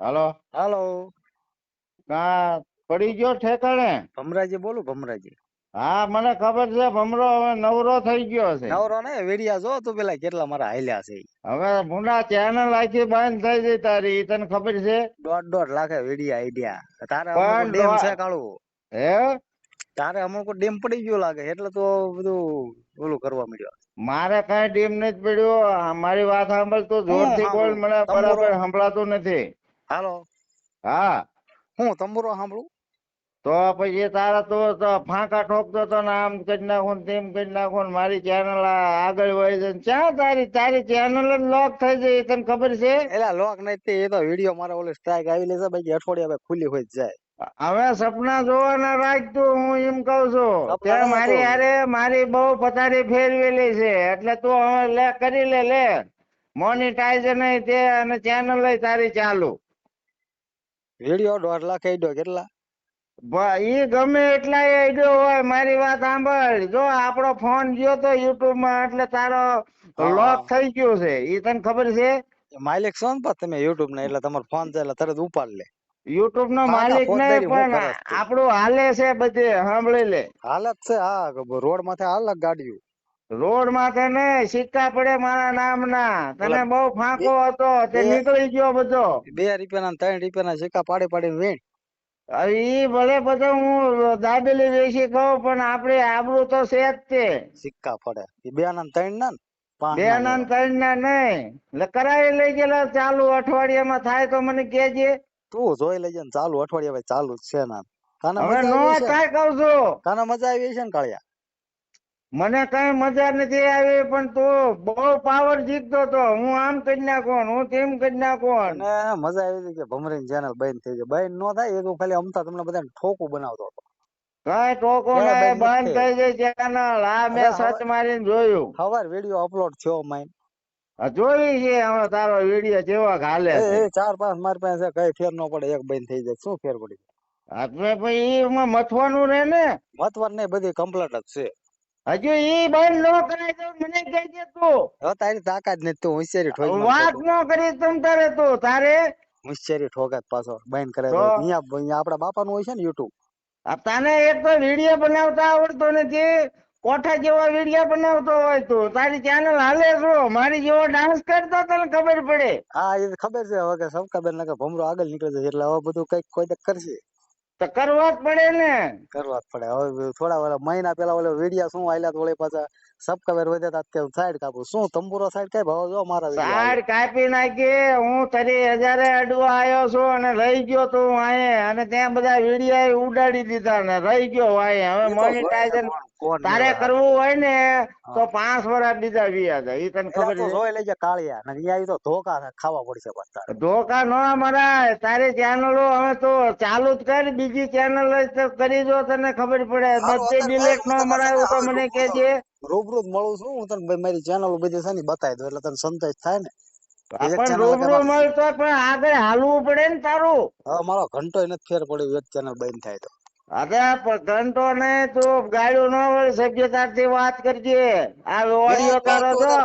હાલો. હાલો. કા પડી ગયો ઠેકાણે. ભમરાજી બોલું ભમરાજી. હા મને ખબર છે ભમરો હવે નવરો થઈ ગયો છે. નવરો ને વેડિયા જો તું પેલા કેટલા મારા હાલ્યા છે. હવે મુના ચેનલ આખી બંધ થઈ ગઈ તારી તને ખબર છે? દોઢ દોઢ લાખે વેડિયા આઈડિયા. તારે ડેમ છે કાળું. હે? તારે અમુક ડેમ પડી ગયો લાગે એટલે તો બધું ઓલું કરવા મળ્યો મારે કઈ ડીમ નથી પડ્યો મારી વાત સાંભળ તું જોરથી બોલ મને બરાબર સંભળાતું નથી. હાલો. હા. હું તંબુરો સાંભળું? તો પછી તારા તો ફાંકા ઠોકતો તો ને આમ કરી નાખું ને તેમ કરી નાખું ને મારી ચેનલ આગળ વહી જાય ક્યાં તારી તારી ચેનલ જ લોક થઈ જાય તને ખબર છે? એટલે લોક તે એ તો વીડિયો મારો ઓલો સ્ટ્રાઇક આવી લેશે બાકી અઠવાડિયા પછી ખુલ્લી હોય જાય. હવે સપના જોવાના રાખજો હું એમ કઉ છું. મારી અરે મારી બહુ પથારી ફેરવેલી છે એટલે તું હવે લે કરી લે લે. મોનિટાઈઝ નહીં તે અને ચેનલ તારી ચાલુ. વીડિયો દોઢ લાખ આઈડો કેટલા? ભાઈ ગમે એટલા આઈડિયો હોય મારી વાત સાંભળ. જો આપણો ફોન ગયો તો યુટ્યુબમાં એટલે તારો લોક થઈ ગયો છે. એ તને ખબર છે? માલિક છો ને પાછા તમે યુટ્યુબ ને એટલે તમારો ફોન છે એટલે તરત ઉપાડ લે. યુટ્યુબ નો માલિક ને પણ આપણું હાલે છે બધે સાંભળી લે. હાલત છે હા રોડ માથે હાલ ગાડીઓ. રોડમાં ને સિક્કા પડે મારા નામના. તને બહુ ફાંકો હતો તે નીકળી ગયો બધો. બે રૂપિયા ના ત્રણ રૂપિયાના સિક્કા પાડી પાડી વેણ. હવે ઈ ભલે બધો હું દાબેલી વેચી કહું પણ આપડે આબરૂ તો છે જ તે. સિક્કા પડે. બે ના ત્રણ ના બે ના ના ત્રણ ના નહીં. કરાવી લઈ ગયેલા ચાલુ અઠવાડિયામાં થાય તો મને કેજે તું જોઈ લેજે ને ચાલુ અઠવાડિયા ભાઈ ચાલુ જ છે ના. કાના હવે મજા નો આવી છું. કાના મજા આવી છે ને કાળિયા? મને કઈ મજા નથી આવી પણ તું બહુ પાવર જીતતો તો. હું આમ કરી નાખું હું તેમ કરી નાખું. મજા આવી હતી કે ભમરી ચેનલ બંધ થઈ ગઈ. બંધ નો થાય એક ખાલી અમતા તમને બધાને ઠોકું બનાવતો હતો. કઈ બે નહીં બંધ થઈ ગઈ ચેનલ આ મેં સચ મારીને જોયું. સવાર વીડિયો અપલોડ થયો માઇન આ જોઈ છે હવે તારો વીડિયો જેવા હાલે એ ચાર પાંચ મારી પાસે કઈ ફેર ન પડે એક બંધ થઈ જાય. શું ફેર પડી? આપણે એમાં મથવાનું રહે ને મથવાનું નહીં બધી કમ્પ્લીટ જ છે. હજુ ઈ બંધ નો કરાય તો મને કહેજે તું. હવે તારી તાકાત નથી તું હોશિયારી ઠોકી વાત નો કરી તું તારે તું તારે? હોશિયારી ઠોકાત પાછો બંધ કરે? અહીંયા અહીંયા આપડા બાપાનું હોય છે ને યુટ્યુબ આ તને એક તો વીડિયો બનાવતા આવડતો નથી કોઠા જેવા વીડિયો બનાવતો હોય તું. તારી ચેનલ હાલે છો મારી જેવો ડાન્સ કરતો તને ખબર પડે. હા એ ખબર છે હવે કે સબકાબેન કે ભમરો આગળ નીકળે છે એટલે હવે બધું કંઈક કોઈ કરશે. તો કરવા જ પડે ને. કરવા જ પડે. હવે થોડા વાર મહિના પેલા ઓલે વેડિયા શું આયલા તો ઓલે પાછા સબકવેર વધે તા કે સાઈડ કાપો. શું તંબુરો સાઈડ કઈ ભાવ જો મારા સાઈડ કાપી નાખી હું તરી હજારે અડવા આવ્યો છું અને રહી ગયો તું આયે અને ત્યાં બધા વેડિયા ઉડાડી દીધા ને રહી ગયો આયે હવે આવે. તારે કરવું હોય ને તો પાંચ વર્ષ બીજા વિયા જાય. એ તને ખબર જોઈ લેજે કાળિયા. ને અહીંયા તો ધોકા ખાવા પડશે. ધોકા ન મરાય તારી ચેનલો હવે તો ચાલુ જ કર બીજી ચેનલ કરી જો તને ખબર પડે. બધે ડિલેટ ન મરાય તો મને કેજે રૂબરૂ જ મળું છું. હું તને મારી ચેનલ બધી છે ને બતાવી દઉં એટલે તને સંતોષ થાય ને. પણ રૂબરૂ મળતો પણ આગળ હાલવું પડે ને તારું. મારો ઘંટો નથી ફેર પડ્યો એક ચેનલ બંધ થાય તો. અરે પણ ઘંટો નહીં તું ગાડીઓ ન સભ્યતાથી વાત કરજે. આ ઓડિયો કરો જો